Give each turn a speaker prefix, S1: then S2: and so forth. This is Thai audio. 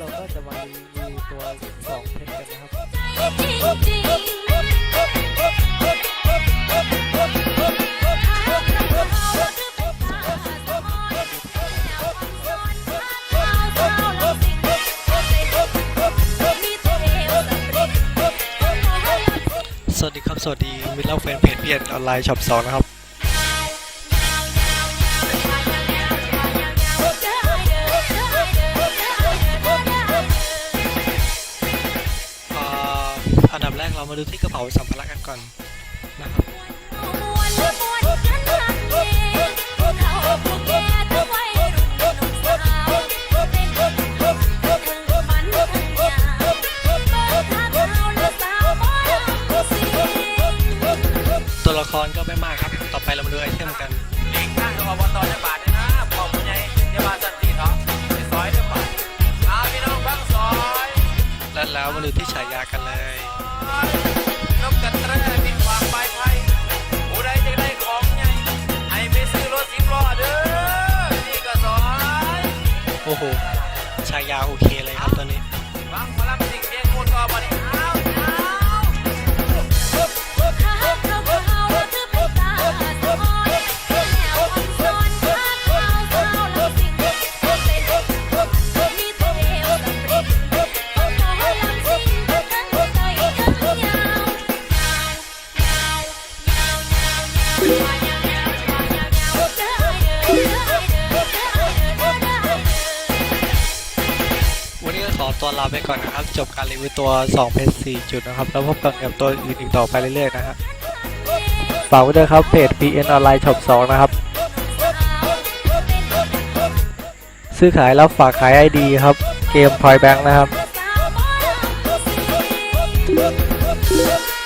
S1: เราก็จะมารีวิตัวสองเพชรกันนะครับสวัสดีครับ สวัสดีมิลเลอร์แฟนเพจเพียนออนไลน์ช็อปสองนะครับ อันดับแรกเรามาดูที่กระเป๋าสัมภาระกันก่อนนะครับตัวละครก็ไม่มากครับ ต่อไปเรามาดูไอเทมกัน แล้วแล้วมาดูที่ฉายากันเลย
S2: นกกระแตรมีความปลายไทยผู้ใดจะได้ของใหญ่ให้ไปซื้อรถสิบล้อเด้อนี่ก็ซอย
S1: โอ้โหฉายาโอเคเลยครับ
S3: วั
S1: นนี้ก็ขอตัวลาไปก่อนนะครับ จบการรีวิวตัว2เพจ4จุดนะครับ แล้วพบกันกับตัวอื่นอีกต่อไปเรื่อยๆนะฮะฝากไว้ด้วยครับเพจ PN ออนไลน์ช็อป2นะครับ ซื้อขายแล้วฝากขาย ID ครับ เกมพอยแบงค์นะครับ
S3: Thank you.